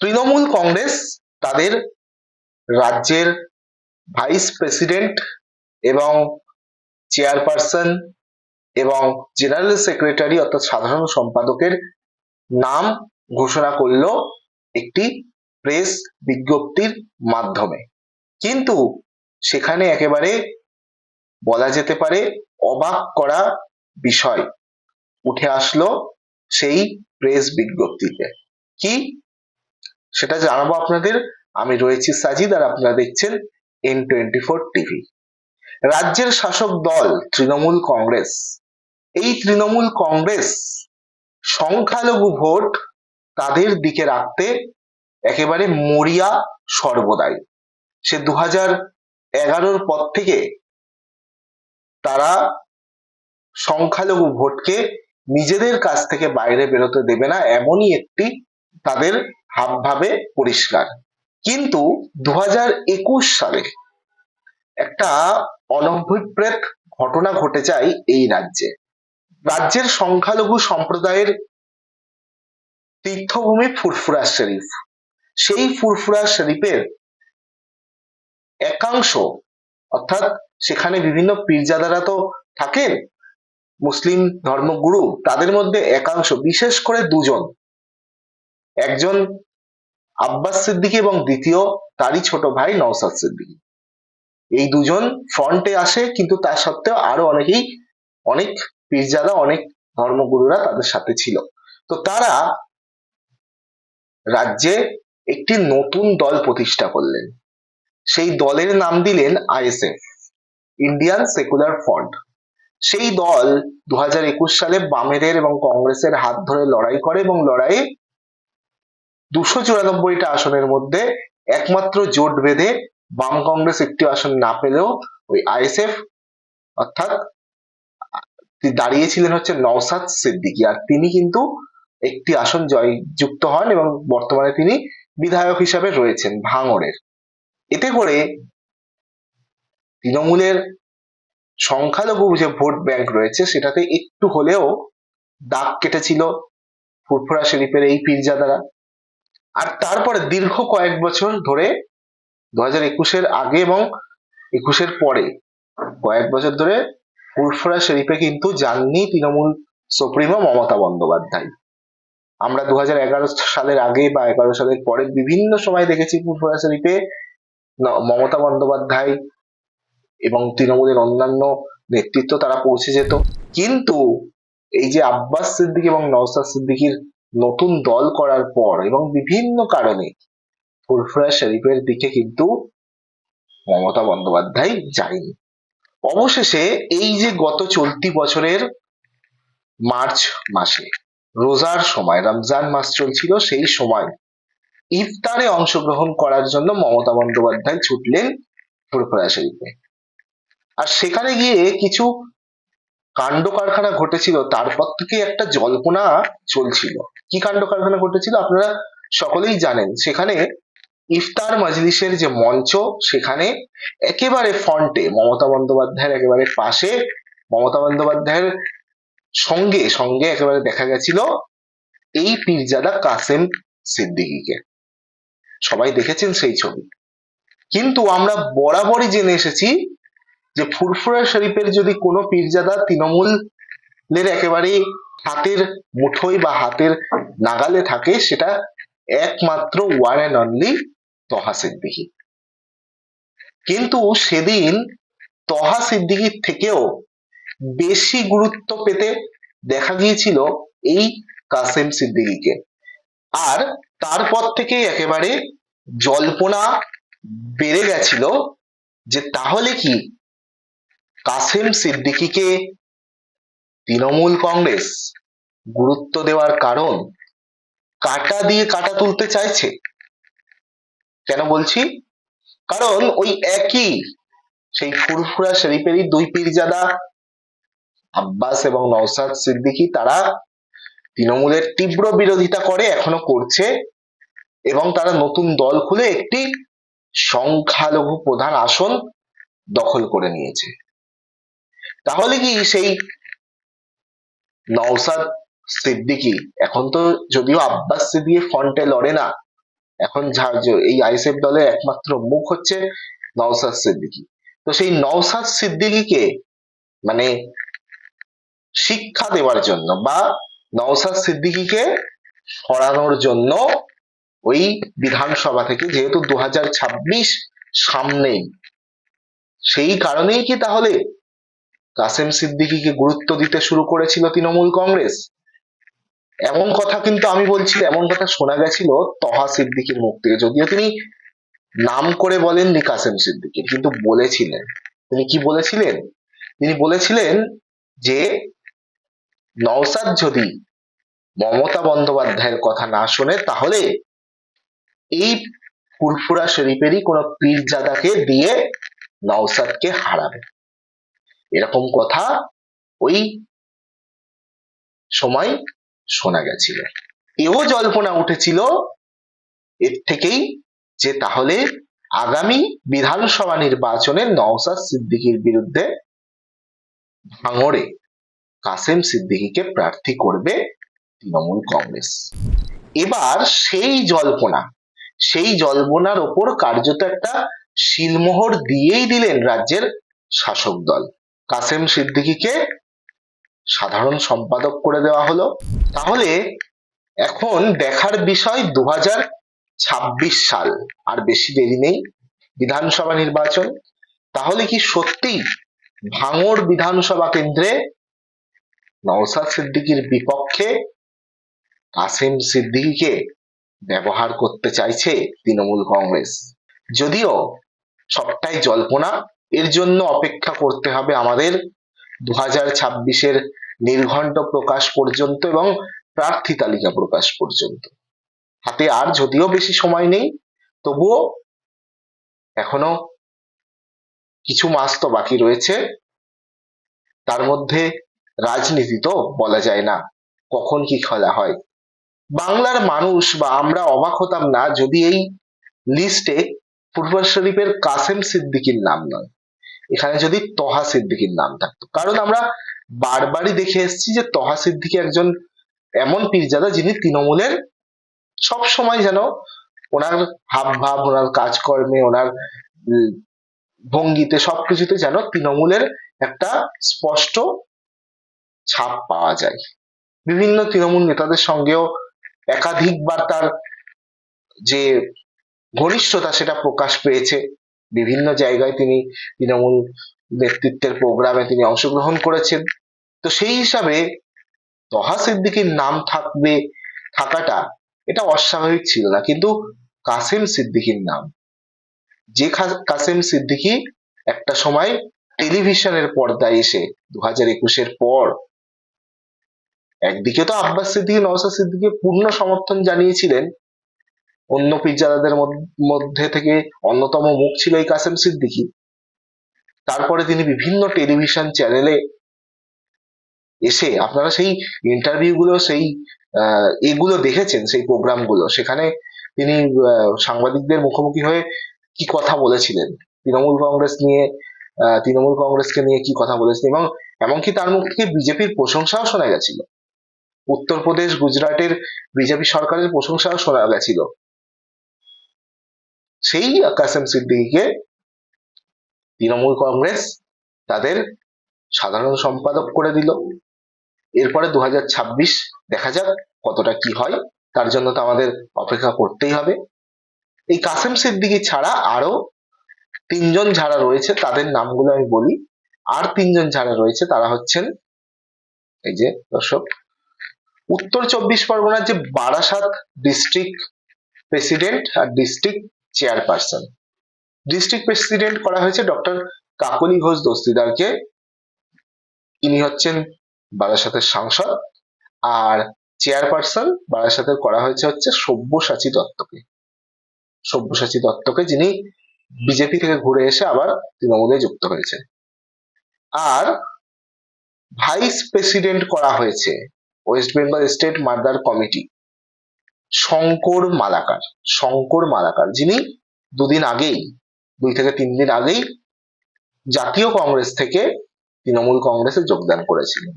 তৃণমূল কংগ্রেস তাদের রাজ্যের vice president এবং চেয়ারপারসন এবং জেনারেল সেক্রেটারি অর্থাৎ সাধারণ সম্পাদকের নাম ঘোষণা করল একটি প্রেস বিজ্ঞপ্তির মাধ্যমে। কিন্তু সেখানে একেবারে বলা যেতে পারে অবাক করা বিষয়। উঠে আসলো সেই প্রেস বিজ্ঞপ্তিতে। কি সেটা জানাব আপনাদের। আমি রয়েছি সাজিদ আর আপনারা দেখছেন এন টোয়েন্টি ফোর টিভি রাজ্যের শাসক দল তৃণমূল কংগ্রেস। এই তৃণমূল কংগ্রেস সংখ্যালঘু ভোট তাদের দিকে রাখতে একেবারে মরিয়া সর্বদাই। সে দু হাজার এগারোর পর থেকে তারা সংখ্যালঘু ভোটকে নিজেদের কাছ থেকে বাইরে বেরোতে দেবে না, এমনই একটি তাদের হাবভাবে পরিষ্কার। কিন্তু দু হাজার একুশ সালে একটা অনভিপ্রেত ঘটনা ঘটে যায় এই রাজ্যে। রাজ্যের সংখ্যালঘু সম্প্রদায়ের তীর্থভূমি ফুরফুরা শরীফ। সেই ফুরফুরা শরীফের একাংশ, অর্থাৎ সেখানে বিভিন্ন পীরজাদারা তো থাকেন, মুসলিম ধর্মগুরু, তাদের মধ্যে একাংশ, বিশেষ করে দুজন একজন আব্বাস সিদ্দিকী এবং দ্বিতীয় তারই ছোট ভাই নওসাদ সিদ্দিকী। এই দুজন ফ্রন্টে আসে, কিন্তু তা সত্ত্বেও আরও অনেকেই, অনেক পীরজাদা, অনেক ধর্মগুরুরা তাদের সাথে ছিল। তো তারা রাজ্যে একটি নতুন দল প্রতিষ্ঠা করলেন। সেই দলের নাম দিলেন আইএসএফ, ইন্ডিয়ান সেকুলার ফ্রন্ট। সেই দল দু হাজার একুশ সালে বামেদের এবং কংগ্রেসের হাত ধরে লড়াই করে এবং লড়াইয়ে দুশো চুরানব্বইটা আসনের মধ্যে একমাত্র জোট বেঁধে বাম কংগ্রেস একটি আসন না পেলেও ওই আইএসএফ অর্থাৎ দাঁড়িয়েছিলেন হচ্ছে নওসাদ সিদ্দিকি। আর তিনি কিন্তু একটি আসন জয়যুক্ত হন এবং বর্তমানে তিনি বিধায়ক হিসাবে রয়েছেন ভাঙড়ের। এতে করে তৃণমূলের সংখ্যালঘু যে ভোট ব্যাংক রয়েছে সেটাতে একটু হলেও দাগ কেটেছিল ফুরফুরা শরীফের এই পীরজাদারা। আর তারপরে দীর্ঘ কয়েক বছর ধরে দু হাজার একুশের আগে এবং একুশের পরে, কয়েক বছর ধরে ফুরফুরা শরীফে কিন্তু যাননি তৃণমূল সুপ্রিমো মমতা বন্দ্যোপাধ্যায়। আমরা দু সালের আগে বা এগারো সালের পরে বিভিন্ন সময় দেখেছি ফুরফুরা শরীফে মমতা বন্দ্যোপাধ্যায় এবং তৃণমূলের অন্যান্য নেতৃত্ব তারা পৌঁছে যেত। কিন্তু এই যে আব্বাস সিদ্দিক এবং নওসাদ সিদ্দিকির নতুন দল করার পর এবং বিভিন্ন কারণে ফুরফুরা শরীফের দিকে কিন্তু মমতা বন্দ্যোপাধ্যায় যায়নি। অবশেষে এই যে গত চলতি বছরের মার্চ মাসে, রোজার সময়, রমজান মাস চলছিল, সেই সময় ইফতারে অংশগ্রহণ করার জন্য মমতা বন্দ্যোপাধ্যায় ছুটলেন ফুরফুরা শরীফে। আর সেখানে গিয়ে কিছু কাণ্ড কারখানা ঘটেছিল, তারপর থেকে একটা জল্পনা চলছিল। কি কাণ্ড কারখানা ঘটেছিল আপনারা সকলেই জানেন। সেখানে ইফতার মজলিসের যে মঞ্চ, সেখানে একেবারে ফ্রন্টে মমতা বন্দ্যোপাধ্যায়ের একেবারে পাশে, মমতা বন্দ্যোপাধ্যায়ের সঙ্গে সঙ্গে একেবারে দেখা গেছিল এই পীরজাদা কাসেম সিদ্দিকীকে। সবাই দেখেছেন সেই ছবি। কিন্তু আমরা বরাবরই জেনে এসেছি যে ফুরফুরা শরীফের যদি কোনো পীরজাদা তৃণমূলের একেবারে হাতের মুঠোয় বা হাতের নাগালে থাকে, সেটা একমাত্র one and only Taha Siddiqui. কিন্তু সেদিন তহা সিদ্দিকির থেকেও বেশি গুরুত্ব পেতে দেখা গিয়েছিল এই কাসেম সিদ্দিকিকে। আর তারপর থেকে একেবারে জল্পনা বেড়ে গেছিল যে তাহলে কি কাসেম সিদ্দিকিকে তৃণমূল কংগ্রেস গুরুত্ব দেওয়ার কারণ কাটা দিয়ে কাটা তুলতে চাইছে। কেন বলছি? কারণ ওই একই সেই ফুরফুরা শরীফেরই দুই পীরজাদা আব্বাস এবং নওসাদ সিদ্দিকী তারা তৃণমূলের তীব্র বিরোধিতা করে, এখনও করছে এবং তারা নতুন দল খুলে একটি সংখ্যালঘু প্রধান আসন দখল করে নিয়েছে। তাহলে কি সেই নওসাদ সিদ্দিকি, এখন তো যদিও আব্বাস সিদ্দিকি ফ্রন্টে লড়ে না, এখন এই আইএসএফ দলের একমাত্র মুখ হচ্ছে নওসাদ সিদ্দিকী। তো সেই নওসাদ সিদ্দিকীকে মানে শিক্ষা দেওয়ার জন্য বা নওসাদ সিদ্দিকীকে সরানোর জন্য ওই বিধানসভা থেকে যেহেতু দু হাজার ছাব্বিশ সামনেই, সেই কারণেই কি তাহলে কাসেম সিদ্দিকীকে গুরুত্ব দিতে শুরু করেছিল তৃণমূল কংগ্রেস? এমন কথা কিন্তু আমি বলছি, এমন কথা শোনা গেছিল তহা সিদ্দিকীর মুখ থেকে। যদিও তিনি নাম করে বলেননি কাসেম সিদ্দিকী, কিন্তু বলেছিলেন। তিনি কি বলেছিলেন? তিনি বলেছিলেন যে নওসাদ যদি মমতা বন্দ্যোপাধ্যায়ের কথা না শোনে, তাহলে এই ফুরফুরা শরীফেরই কোন পীরজাদাকে দিয়ে নওসাদকে হারাবে। এরকম কথা ওই সময় শোনা গেছিল। এও জল্পনা উঠেছিল, এর থেকেই যে তাহলে আগামী বিধানসভা নির্বাচনে নওসাদ সিদ্দিকীর বিরুদ্ধে ভাঙড়ে কাসেম সিদ্দিকিকে প্রার্থী করবে তৃণমূল কংগ্রেস। এবার সেই জল্পনা, সেই জল্পনার ওপর কার্যত একটা শিলমোহর দিয়েই দিলেন রাজ্যের শাসক দল। কাসেম সিদ্দিকীকে সাধারণ সম্পাদক করে দেওয়া হলো। তাহলে এখন দেখার বিষয় দু সাল, আর বেশি দেরি নেই, বিধানসভা নির্বাচন। তাহলে কি সত্যি ভাঙড় বিধানসভা কেন্দ্রে নওসাদ সিদ্দিকীর বিপক্ষে কাসেম সিদ্দিকীকে ব্যবহার করতে চাইছে তৃণমূল কংগ্রেস? যদিও সবটাই জল্পনা এর জন্য অপেক্ষা করতে হবে আমাদের দু হাজার ছাব্বিশের নির্ঘণ্ট প্রকাশ পর্যন্ত এবং প্রার্থী তালিকা প্রকাশ পর্যন্ত। হাতে আর যদিও বেশি সময় নেই, তবুও এখনও কিছু মাস তো বাকি রয়েছে। তার মধ্যে রাজনীতি তো বলা যায় না, কখন কি খেলা হয়। বাংলার মানুষ বা আমরা অবাক হতাম না যদি এই লিস্টে ফুরফুরা শরীফের কাসেম সিদ্দিকীর নাম নয়। এখানে যদি তহা সিদ্দিকীর নাম থাকতো। কারণ আমরা বারবারই দেখে এসেছি যে তহা সিদ্দিকী একজন এমন পীরজাদা যিনি তৃণমূলের সব সময় যেন ওনার হাব ভাব ওনার কাজকর্মে, ওনার ভঙ্গিতে সবকিছুতে যেন তৃণমূলের একটা স্পষ্ট ছাপ পাওয়া যায়। বিভিন্ন তৃণমূল নেতাদের সঙ্গেও একাধিকবার তার যে ঘনিষ্ঠতা সেটা প্রকাশ পেয়েছে। বিভিন্ন জায়গায় তিনি তৃণমূল নেতৃত্বের প্রোগ্রামে তিনি অংশগ্রহণ করেছেন। তো সেই হিসাবে তহা সিদ্দিকীর নাম থাকবে, থাকাটা এটা অস্বাভাবিক ছিল না। কিন্তু কাসেম সিদ্দিকীর নাম, যে কাসেম সিদ্দিকী একটা সময় টেলিভিশনের পর্দায় এসে দু হাজার একুশের পর একদিকে তো আব্বাস সিদ্দিকী নওসাদ সিদ্দিকী পূর্ণ সমর্থন জানিয়েছিলেন অন্য পিজ্জাদাদের মধ্যে থেকে অন্যতম মুখ ছিল এই কাসেম সিদ্দিকী। তারপরে তিনি বিভিন্ন টেলিভিশন চ্যানেলে এসে আপনারা সেই ইন্টারভিউ গুলো সেই এগুলো দেখেছেন, সেই প্রোগ্রামগুলো সেখানে তিনি সাংবাদিকদের মুখোমুখি হয়ে কি কথা বলেছিলেন? তৃণমূল কংগ্রেস নিয়ে তৃণমূল কংগ্রেসকে নিয়ে কি কথা বলেছিলেন? এবং এমনকি তার মুখ থেকে বিজেপির প্রশংসাও শোনা গেছিল। উত্তরপ্রদেশ, গুজরাটের বিজেপি সরকারের প্রশংসাও শোনা গেছিল। সেই কাসেম সিদ্দিকীকে তৃণমূল কংগ্রেস তাদের সাধারণ সম্পাদক করে দিল। এরপরে দু দেখা যাক কতটা কি হয়, তার জন্য তো আমাদের অপেক্ষা করতেই হবে। এই কাসেম সিদ্দিকী ছাড়া আরও তিনজন যারা রয়েছে, তাদের নামগুলো আমি বলি। আর তিনজন যারা রয়েছে, তারা হচ্ছেন এই যে দর্শক, উত্তর চব্বিশ পরগনার যে বারাসাত ডিস্ট্রিক্ট প্রেসিডেন্ট আর ডিস্ট্রিক্ট চেয়ারপারসন। ডিস্ট্রিক্ট প্রেসিডেন্ট করা হয়েছে ডক্টর কাকলি ঘোষ দস্তিদারকে। ইনি হচ্ছেন বারাসাতের সাংসদ আর চেয়ারপারসন বারাসাতের করা হয়েছে হচ্ছে সব্যসাচী দত্তকে। সব্যসাচী দত্তকে যিনি বিজেপি থেকে ঘুরে এসে আবার তৃণমূলে যুক্ত হয়েছে আর ভাইস প্রেসিডেন্ট করা হয়েছে West Bengal state murder committee. Shankar Malakar Shankar Malakar, যিনি দুদিন আগেই, দুই থেকে তিন দিন আগেই জাতীয় কংগ্রেস থেকে তৃণমূল কংগ্রেসে যোগদান করেছিলেন।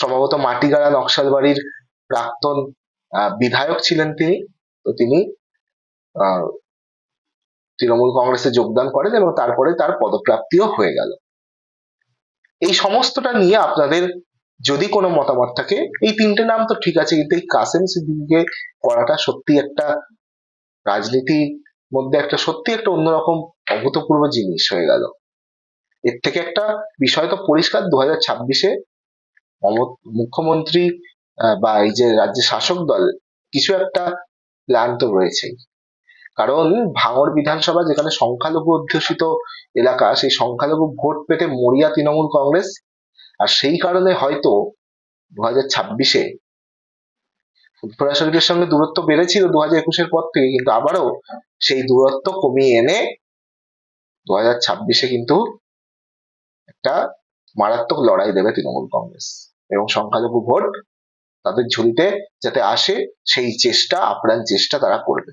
সম্ভবত মাটিগাড়া নকশালবাড়ির প্রাক্তন বিধায়ক ছিলেন তিনি। তো তিনি তৃণমূল কংগ্রেসে যোগদান করেন এবং তারপরে তার পদপ্রাপ্তিও হয়ে গেল। এই সমস্তটা নিয়ে আপনাদের যদি কোনো মতামত থাকে, এই তিনটে নাম তো ঠিক আছে, কিন্তু এই কাসেম সিদ্দিকীকে করাটা সত্যি একটা রাজনীতির মধ্যে একটা সত্যি একটা অন্যরকম অভূতপূর্ব জিনিস হয়ে গেল। এর থেকে একটা বিষয় তো পরিষ্কার দু হাজার ছাব্বিশে মুখ্যমন্ত্রী বা এই যে রাজ্যের শাসক দল, কিছু একটা প্ল্যান তো রয়েছেই কারণ ভাঙর বিধানসভা যেখানে সংখ্যালঘু অধ্যুষিত এলাকা, সেই সংখ্যালঘু ভোট পেতে মরিয়া তৃণমূল কংগ্রেস আর সেই কারণে হয়তো দু হাজার ছাব্বিশে ফুটফরা শরীফের সঙ্গে দূরত্ব বেড়েছিল দু হাজার একুশের পর থেকে, কিন্তু আবারও সেই দূরত্ব কমিয়ে এনে দু হাজার ছাব্বিশে কিন্তু একটা মারাত্মক লড়াই দেবে তৃণমূল কংগ্রেস। এবং সংখ্যালঘু ভোট তাদের ঝুলিতে যাতে আসে, সেই চেষ্টা, আপ্রাণ চেষ্টা তারা করবে।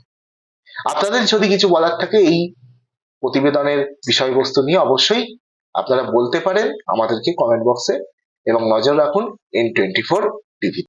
আপনাদের যদি কিছু বলার থাকে এই প্রতিবেদনের বিষয়বস্তু নিয়ে, অবশ্যই আপনারা বলতে পারেন আমাদেরকে কমেন্ট বক্সে এবং নজর রাখুন এন টোয়েন্টি ফোর টিভি